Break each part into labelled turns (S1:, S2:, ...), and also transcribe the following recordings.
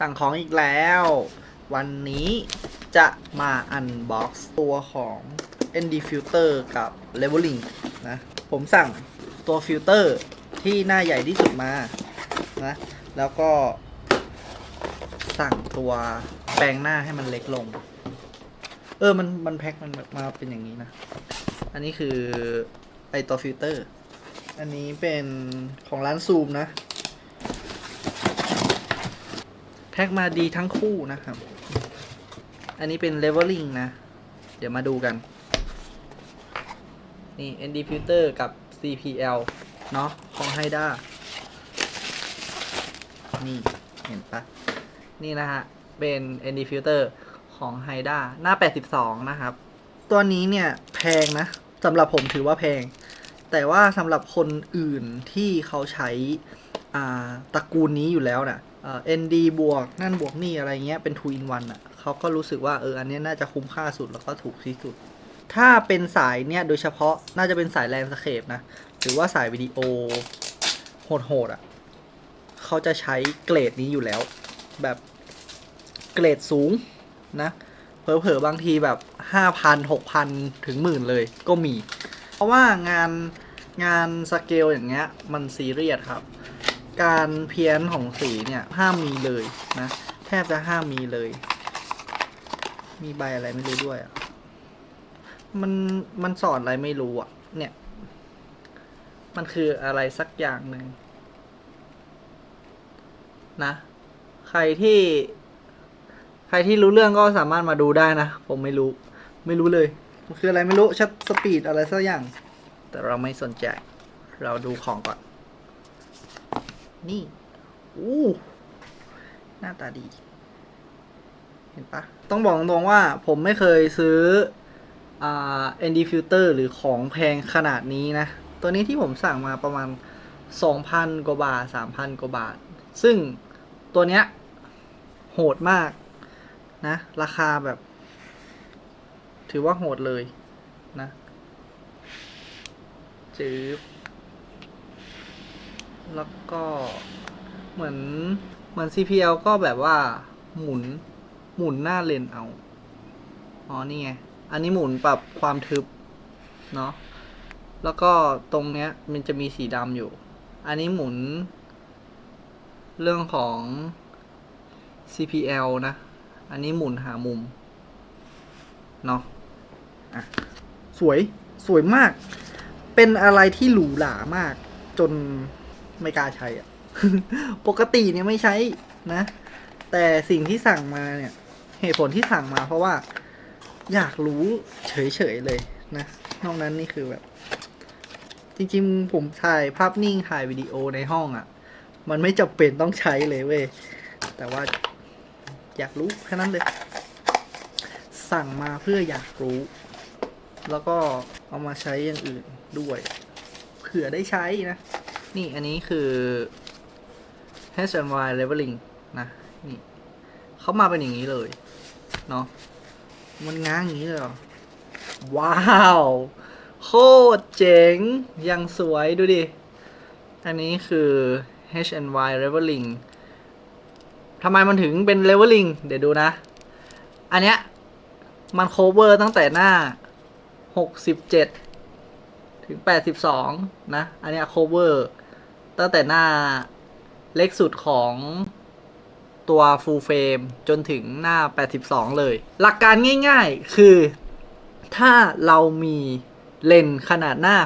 S1: สั่งของอีกแล้ว วันนี้จะมาอันบ็อกซ์ตัวของ ND Filter กับ Leveling นะ ผมสั่งตัวฟิลเตอร์ที่หน้าใหญ่ที่สุดมา นะ แล้วก็ สั่งตัวแปลงหน้าให้มันเล็กลง เออ มัน มันแพ็คมันมาเป็นอย่างนี้นะ อันนี้คือไอตัวฟิลเตอร์ อันนี้เป็นของร้านซูมนะ แพ็คมาดีทั้งคู่นะครับ อันนี้เป็น leveling นะ เดี๋ยวมาดูกัน นี่ ND filter กับ CPL เนาะของ Haida นี่ เห็นปะนี่นะฮะ เป็น ND filter ของ Haida หน้า 82 นะครับ ตัวนี้เนี่ย แพงนะสำหรับผมถือว่าแพง แต่ว่าสำหรับคนอื่นที่เขาใช้ตระกูลนี้อยู่แล้วนะ่ะ เอ่อ ND บวกนั่นบวกนี่อะไรเงี้ยเป็น2 in 1อะเขาก็รู้สึกว่าเอออันนี้น่าจะคุ้มค่าสุดแล้วก็ถูกที่สุด ถ้าเป็นสายเนี่ยโดยเฉพาะน่าจะเป็นสายแลนสเคปนะ หรือว่าสายวิดีโอโหดๆอะเขาจะใช้เกรดนี้อยู่แล้ว แบบเกรดสูงนะเผลอๆบางทีแบบ 5,000 6,000 ถึงหมื่นเลยก็มี เพราะว่างานงานสเกลอย่างเงี้ยมันซีเรียสครับ การเพี้ยนของสีเนี่ยห้ามมีเลยนะ แทบจะห้ามมีเลย มีใบอะไรไม่รู้ด้วยอะมันมันสอนอะไรไม่รู้อะ เนี่ย มันคืออะไรสักอย่างหนึ่งนะ ใครที่ ใครที่รู้เรื่องก็สามารถมาดูได้นะ ผมไม่รู้ ไม่รู้เลย มันคืออะไรไม่รู้ชัดสปีดอะไรสักอย่าง แต่เราไม่สนใจ เราดูของก่อน นี่อู้หน้าตาดี เห็นปะต้องบอกตรงๆว่าผมไม่เคยซื้ออ่า ND filter หรือของแพงขนาดนี้นะ ตัวนี้ที่ผมสั่งมาประมาณ 2,000 กว่าบาท 3,000 กว่าบาท ซึ่งตัวเนี้ยโหดมากนะ ราคาแบบ ถือว่าโหดเลยนะจืบ แล้วก็เหมือนเหมือน CPL ก็แบบว่าหมุนหมุนหน้าเลนเอา อ๋อ นี่ไง อันนี้หมุนปรับความทึบ เนาะ แล้วก็ตรงเนี้ย มันจะมีสีดำอยู่ อันนี้หมุน เรื่องของ CPL นะ อันนี้หมุนหามุม เนาะอะสวย สวยมาก เป็นอะไรที่หรูหรามาก จน ไม่กล้าใช้อะปกติเนี่ยไม่ใช้นะ แต่สิ่งที่สั่งมาเนี่ย เหตุผลที่สั่งมาเพราะว่า อยากรู้เฉยๆเลยนะนอกนั้นนี่คือแบบ จริงๆ ผมถ่ายภาพนิ่งถ่ายวิดีโอในห้องอะ่ะ มันไม่จำเป็นต้องใช้เลยเว้ยแต่ว่าอยากรู้แค่นั้นเลย สั่งมาเพื่ออยากรู้ แล้วก็เอามาใช้อย่างอื่นด้วยเผื่อได้ใช้นะ นี่อันนี้คือ H&Y Leveling นะ นี่เขามาเป็นอย่างนี้เลย เนาะมันง้างอย่างนี้เลยเหรอว้าว โคตรเจ๋ง ยังสวยดูดิ อันนี้คือ H&Y Leveling ทำไมมันถึงเป็น Leveling เดี๋ยวดูนะ อันเนี้ย มัน cover ตั้งแต่หน้า 67 ถึง 82 นะ อันเนี้ย cover ตั้งแต่หน้าเล็กสุดของตัว full frame จนถึงหน้า 82 เลย หลักการง่ายๆ คือถ้าเรามีเลนขนาดหน้า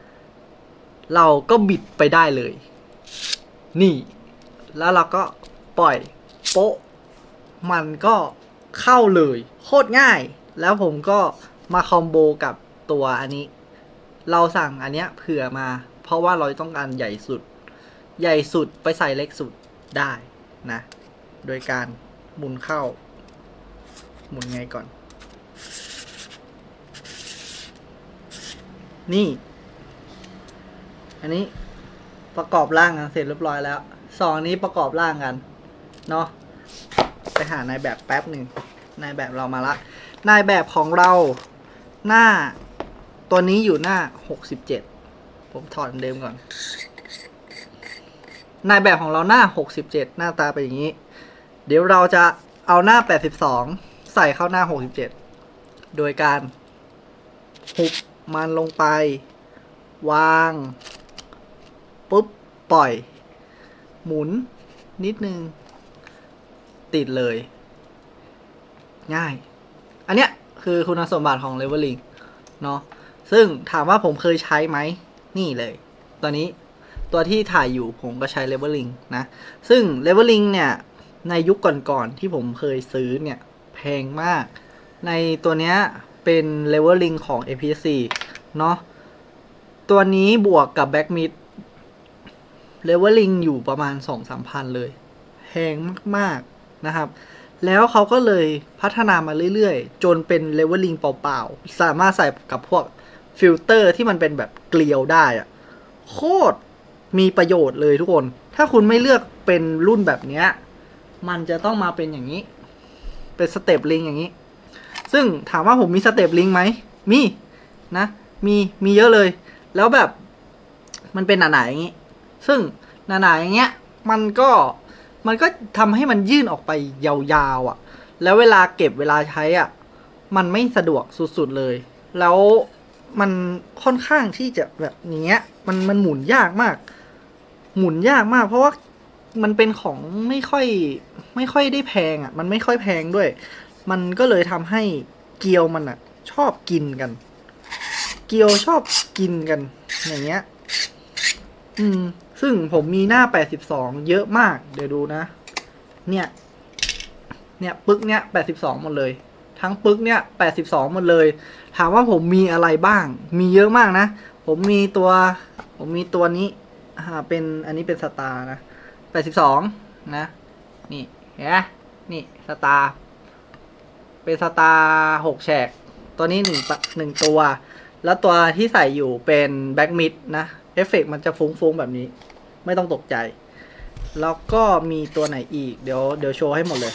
S1: 67 เราก็บิดไปได้เลย นี่ แล้วเราก็ปล่อยโป๊ะ มันก็เข้าเลย โคตรง่าย แล้วผมก็มาคอมโบกับตัวอันนี้ เราสั่งอันเนี้ยเผื่อมา ราะว่าเราต้องการใหญ่สุด ใหญ่สุดไปใส่เล็กสุดได้นะ โดยการหมุนเข้า หมุนไงก่อน นี่ อันนี้ประกอบร่างกันเสร็จเรียบร้อยแล้วสองนี้ประกอบร่างกันเนาะไปหานายแบบแป๊บหนึ่งนายแบบเรามาละนายแบบของเราหน้าตัวนี้อยู่หน้าหกสิบเจ็ด ผมถอดเดิมก่อน นายแบบของเราหน้า 67 หน้าตาเป็นอย่างนี้ เดี๋ยวเราจะเอาหน้า 82 ใส่เข้าหน้า 67 โดยการหุบมันลงไป วาง ปุ๊บ ปล่อย หมุน นิดนึง ติดเลย ง่าย อันเนี้ยคือคุณสมบัติของ Leveling เนาะซึ่งถามว่าผมเคยใช้ไหม นี่เลยตัวนี้ตัวที่ถ่ายอยู่ผมก็ใช้ Leveling นะ ซึ่ง Leveling เนี่ย ในยุคก่อนๆที่ผมเคยซื้อเนี่ย แพงมาก ในตัวเนี้ยเป็น Leveling ของ APC เนาะตัวนี้บวกกับ Back Mid Leveling อยู่ประมาณ 2-3พันเลย แพงมากๆนะครับแล้วเขาก็เลยพัฒนามาเรื่อยๆ จนเป็นเลเวลลิงเปล่าๆ สามารถใส่กับพวก ฟิลเตอร์ที่มันเป็นแบบเกลียวได้อะโคตรมีประโยชน์เลยทุกคน ถ้าคุณไม่เลือกเป็นรุ่นแบบเนี้ย มันจะต้องมาเป็นอย่างนี้ เป็นสเต็ปลิงอย่างนี้ ซึ่งถามว่าผมมีสเต็ปลิงไหม มีนะ มีมีเยอะเลย แล้วแบบมันเป็นหนาๆอย่างนี้ ซึ่งหนาๆอย่างเงี้ย มันก็มันก็ทำให้มันยื่นออกไปยาวๆอะ่ะ แล้วเวลาเก็บเวลาใช้อะ่ะ มันไม่สะดวกสุดๆเลย แล้ว มันค่อนข้างที่จะแบบอย่างเงี้ย มันมันหมุนยากมาก หมุนยากมาก เพราะว่ามันเป็นของไม่ค่อย ไม่ค่อยได้แพงอะ่ะ มันไม่ค่อยแพงด้วย มันก็เลยทำให้เกียวมันอะ่ะ ชอบกินกัน เกียวชอบกินกัน อย่างเงี้ย อืม ซึ่งผมมีหน้า82เยอะมาก เดี๋ยวดูนะ เนี่ย เนี่ย ปึ๊กเนี่ย82หมดเลย ทั้งปึกเนี่ย82หมดเลย ถามว่าผมมีอะไรบ้าง มีเยอะมากนะ ผมมีตัว ผมมีตัวนี้อ่าเป็นอันนี้เป็นสตาร์นะ82นะ นี่เห็นไหมนี่สตาร์เป็นสตาร์หกแฉก ตัวนี้หนึ่งหนึ่งตัว แล้วตัวที่ใส่อยู่เป็นแบ็กมิดนะเอฟเฟกต์มันจะฟุ้งๆ แบบนี้ ไม่ต้องตกใจ แล้วก็มีตัวไหนอีก เดี๋ยวเดี๋ยวโชว์ให้หมดเลย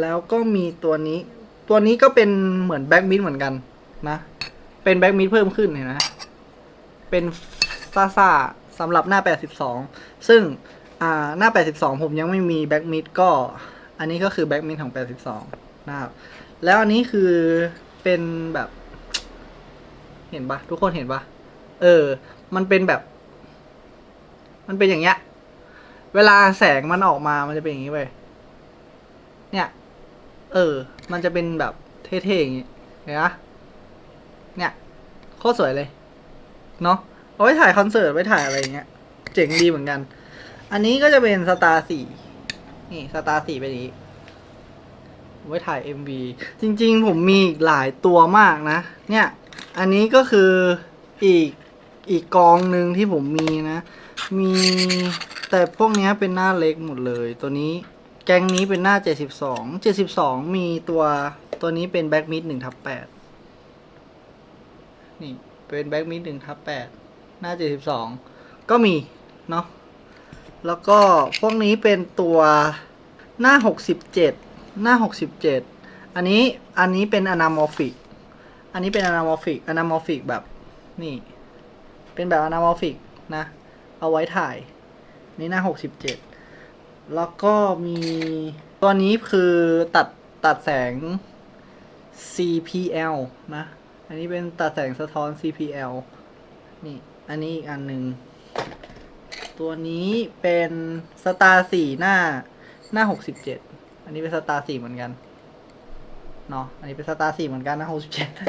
S1: แล้วก็มีตัวนี้ ตัวนี้ก็เป็นเหมือนแบ็กมิดเหมือนกันนะ เป็นแบ็กมิดเพิ่มขึ้นเห็นไหมเป็นซาซาสำหรับหน้า 82 ซึ่งอ่าหน้า 82 ผมยังไม่มีแบ็กมิดก็อันนี้ก็คือแบ็กมิดของ 82 นะครับ แล้วอันนี้คือเป็นแบบ เห็นปะทุกคนเห็นปะเออ มันเป็นแบบ มันเป็นอย่างเงี้ย เวลาแสงมันออกมา มันจะเป็นอย่างนี้เว้ยเนี่ย เออ มันจะเป็นแบบเท่ๆอย่างงี้เห็นปะเนี่ยโคตรสวยเลย เนาะเอาไว้ถ่ายคอนเสิร์ตไว้ถ่ายอะไรอย่างเงี้ย เจ๋งดีเหมือนกัน อันนี้ก็จะเป็นสตาร์สี่นี่สตาร์สี่เป็นอย่างนี้ไว้ถ่าย MV จริงๆ ผมมีอีกหลายตัวมากนะ เนี่ย อันนี้ก็คืออีกอีกกองหนึ่งที่ผมมีนะ มีแต่พวกนี้เป็นหน้าเล็กหมดเลยตัวนี้ แกงนี้เป็นหน้า 72 72 มีตัวตัวนี้เป็นแบ็กมิด1ทับ8นี่เป็นแบ็กมิด1ทับ8หน้า 72 ก็มี เนาะแล้วก็พวกนี้เป็นตัวหน้า 67 หน้า 67 อันนี้อันนี้เป็นอนามอร์ฟิก อันนี้เป็นอนามอร์ฟิกอนามอร์ฟิกแบบนี่ เป็นแบบอนามอร์ฟิกนะ เอาไว้ถ่าย นี่หน้า 67 แล้วก็มีตัวนี้คือตัดตัดแสง CPL นะ อันนี้เป็นตัดแสงสะท้อน CPL นี่ อันนี้อีกอันหนึ่ง ตัวนี้เป็นสตาร์สี่หน้าหน้า67อันนี้เป็นสตาร์สี่เหมือนกัน เนาะ อันนี้เป็นสตาร์สี่เหมือนกันหนะ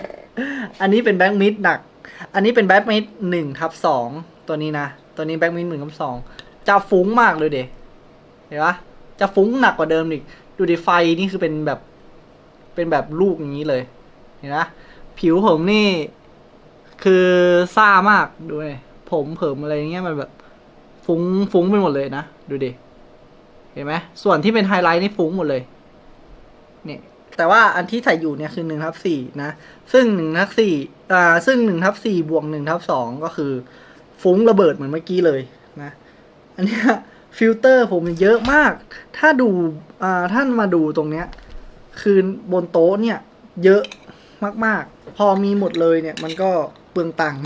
S1: 67อันนี้เป็นแบ็กมิดหนัก อันนี้เป็นแบ็กมิดหนึ่งทับสองตัวนี้นะ ตัวนี้แบ็กมิดหนึ่งทับสองจะฟุ้งมากเลยเด เห็นปะจะฟุ้งหนักกว่าเดิมอีก ดูดิไฟนี่คือเป็นแบบ เป็นแบบลูกอย่างนี้เลย เห็นปะผิวผมนี่ คือซ่ามากดูดิผมเผิมอะไรเงี้ยมันแบบ ฟุ้งฟุ้งไปหมดเลยนะ ดูดิ เห็นไหมส่วนที่เป็นไฮไลท์นี่ฟุ้งหมดเลยเนี่ยแต่ว่าอันที่ใส่อยู่เนี่ยคือหนึ่งทับสี่นะ ซึ่งหนึ่งทับสี่อ่า ซึ่งหนึ่งทับสี่บวกหนึ่งทับสองก็คือ ฟุ้งระเบิดเหมือนเมื่อกี้เลยนะ อันเนี้ย ฟิลเตอร์ผมเยอะมาก ถ้าดูอ่าท่านมาดูตรงเนี้ย คือบนโต๊ะเนี่ย เยอะมาก ๆ พอมีหมดเลยเนี่ย มันก็เปลืองตังค์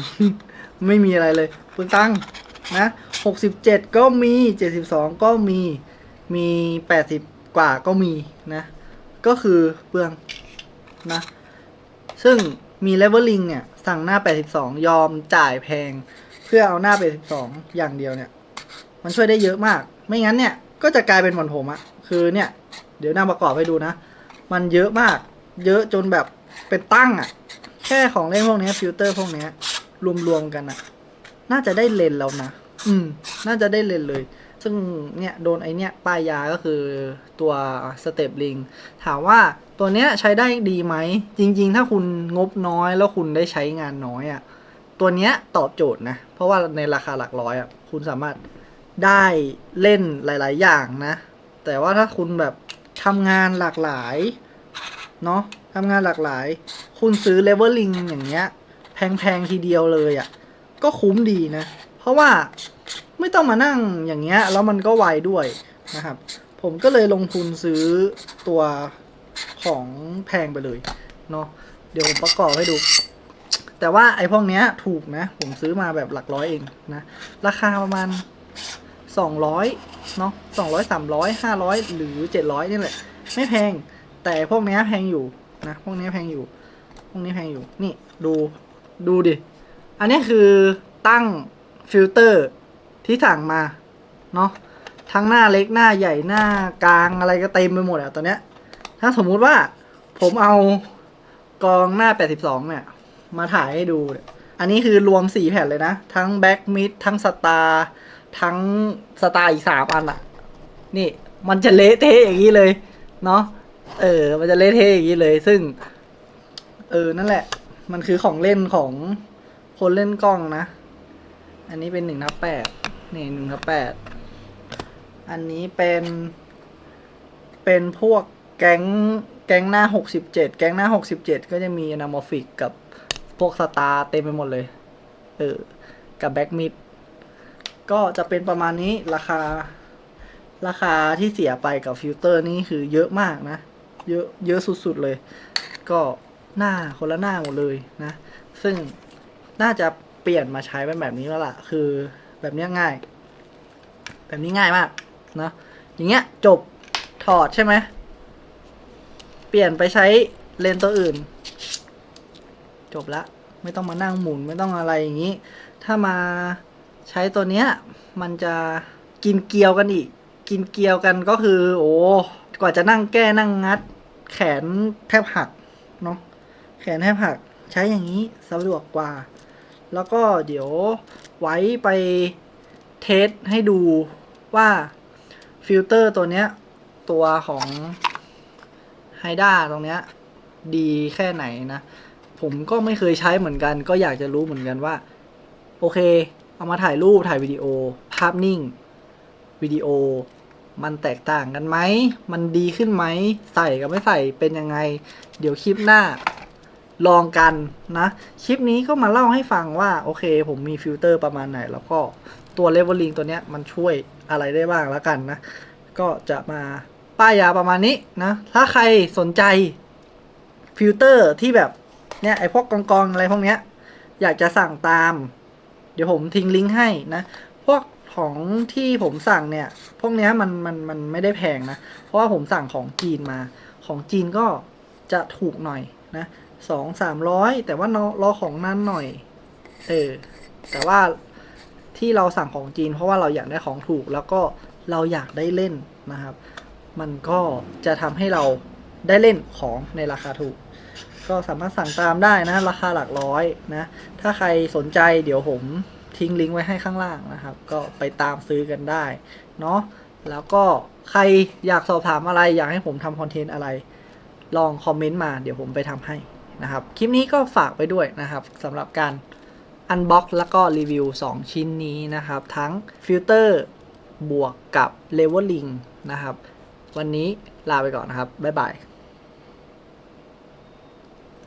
S1: ไม่มีอะไรเลยเปลืองตังค์นะหกสิบเจ็ดก็มีเจ็ดสิบสองก็มีมีแปดสิบกว่าก็มีนะ ก็คือเปลืองนะ ซึ่งมีเลเวลลิงเนี่ย สั่งหน้า 82 ยอมจ่ายแพง เพื่อเอาหน้า 82 อย่างเดียวเนี่ย มันช่วยได้เยอะมาก ไม่งั้นเนี่ยก็จะกลายเป็นเหมือนผมอะคือเนี่ย เดี๋ยวน้าประกอบให้ดูนะ มันเยอะมาก เยอะจนแบบเป็นตั้งอะแค่ของเล่นพวกนี้ฟิลเตอร์พวกนี้รวมๆกันอะน่าจะได้เลนแล้วนะ อืม น่าจะได้เลนเลย ซึ่งเนี่ยโดนไอเนี้ยป้ายยาก็คือตัวสเตปลิง ถามว่าตัวเนี้ยใช้ได้ดีไหม จริง ๆ ถ้าคุณงบน้อยแล้วคุณได้ใช้งานน้อยอะ่ะ ตัวเนี้ยตอบโจทย์นะ เพราะว่าในราคาหลักร้อยอะ่ะ คุณสามารถ ได้เล่นหลาย ๆ อย่างนะ แต่ว่าถ้าคุณแบบทำงานหลากหลายเนาะทำงานหลากหลาย คุณซื้อเลเวลลิงอย่างเงี้ย แพง ๆ ทีเดียวเลยอะ่ะ ก็คุ้มดีนะ เพราะว่าไม่ต้องมานั่งอย่างเงี้ย แล้วมันก็ไวด้วยนะครับ ผมก็เลยลงทุนซื้อตัวของแพงไปเลยเนาะเดี๋ยวผมประกอบให้ดู แต่ว่าไอ้พวกเนี้ยถูกนะ ผมซื้อมาแบบหลักร้อยเองนะ ราคาประมาณ สองร้อยเนาะสองร้อยสามร้อยห้าร้อยหรือเจ็ดร้อยนี่แหละ ไม่แพง แต่พวกเนี้ยแพงอยู่นะพวกเนี้ยแพงอยู่ พวกนี้แพงอยู่ นี่ดูดูดิ อันนี้คือตั้งฟิลเตอร์ที่สั่งมาเนาะทั้งหน้าเล็กหน้าใหญ่หน้ากลางอะไรก็เต็มไปหมดอะตอนเนี้ย ถ้าสมมุติว่าผมเอากองหน้า 82 เนี่ย มาถ่ายให้ดู อันนี้คือรวม 4 แผ่นเลยนะ ทั้งแบ็กมิดทั้งสตาร์ ทั้งสไตาร์อีก3อันอะนี่มันจะเละเทะอย่างนี้เลยเนาะเออ มันจะเละเทะอย่างนี้เลย ซึ่ง เออ นั่นแหละ มันคือของเล่นของคนเล่นกล้องนะ อันนี้เป็นหนึ่งทับแปดนี่หนึ่งทับแปดอันนี้เป็น เป็นพวกแก๊งแก๊งหน้าหกสิบเจ็ดแก๊งหน้าหกสิบเจ็ดก็จะมีนามอฟิกกับพวกสตาร์เต็มไปหมดเลย เออ กับแบ็กมิด ก็จะเป็นประมาณนี้ราคา ราคาที่เสียไปกับฟิลเตอร์นี่คือเยอะมากนะ เยอะเยอะสุดๆเลย ก็หน้าคนละหน้าหมดเลยนะ ซึ่งน่าจะเปลี่ยนมาใช้เป็นแบบนี้แล้วล่ะ คือแบบนี้ง่าย แบบนี้ง่ายมากนะอย่างเงี้ยจบถอดใช่ไหมเปลี่ยนไปใช้เลนส์ตัวอื่น จบละ ไม่ต้องมานั่งหมุนไม่ต้องอะไรอย่างนี้ ถ้ามา ใช้ตัวเนี้ยมันจะกินเกลียวกันอีก กินเกลียวกันก็คือ โอ้กว่าจะนั่งแก้นั่งงัด แขนแทบหักเนาะแขนแทบหัก ใช้อย่างนี้สะดวกกว่า แล้วก็เดี๋ยวไว้ไปเทสให้ดูว่าฟิลเตอร์ตัวเนี้ย ตัวของไฮด้าตรงเนี้ย ดีแค่ไหนนะ ผมก็ไม่เคยใช้เหมือนกัน ก็อยากจะรู้เหมือนกันว่า โอเค เอามาถ่ายรูปถ่ายวิดีโอ ภาพนิ่งวิดีโอ มันแตกต่างกันไหม มันดีขึ้นไหม ใส่กับไม่ใส่เป็นยังไง เดี๋ยวคลิปหน้าลองกันนะ คลิปนี้ก็มาเล่าให้ฟังว่า โอเค ผมมีฟิลเตอร์ประมาณไหน แล้วก็ตัวเลเวลลิงตัวเนี้ยมันช่วยอะไรได้บ้างแล้วกันนะ ก็จะมาป้ายยาประมาณนี้นะ ถ้าใครสนใจฟิลเตอร์ที่แบบเนี่ยไอพวกกองกองๆอะไรพวกเนี้ย อยากจะสั่งตาม เดี๋ยวผมทิ้งลิงก์ให้นะ พวกของที่ผมสั่งเนี่ย พวกเนี้ยมันมันมันไม่ได้แพงนะ เพราะว่าผมสั่งของจีนมา ของจีนก็จะถูกหน่อยนะสองสามร้อยแต่ว่ารอรอของนั้นหน่อย เออ แต่ว่าที่เราสั่งของจีน เพราะว่าเราอยากได้ของถูกแล้วก็เราอยากได้เล่นนะครับ มันก็จะทำให้เราได้เล่นของในราคาถูก ก็สามารถสั่งตามได้นะ ราคาหลักร้อยนะ ถ้าใครสนใจเดี๋ยวผมทิ้งลิงก์ไว้ให้ข้างล่างนะครับ ก็ไปตามซื้อกันได้เนาะแล้วก็ใครอยากสอบถามอะไร อยากให้ผมทำคอนเทนต์อะไร ลองคอมเมนต์มาเดี๋ยวผมไปทำให้นะครับ คลิปนี้ก็ฝากไปด้วยนะครับสำหรับการอันบ็อกแล้วก็รีวิว 2 ชิ้นนี้นะครับ ทั้งฟิลเตอร์บวกกับเลเวลลิงนะครับ วันนี้ลาไปก่อนนะครับ บ๊ายบาย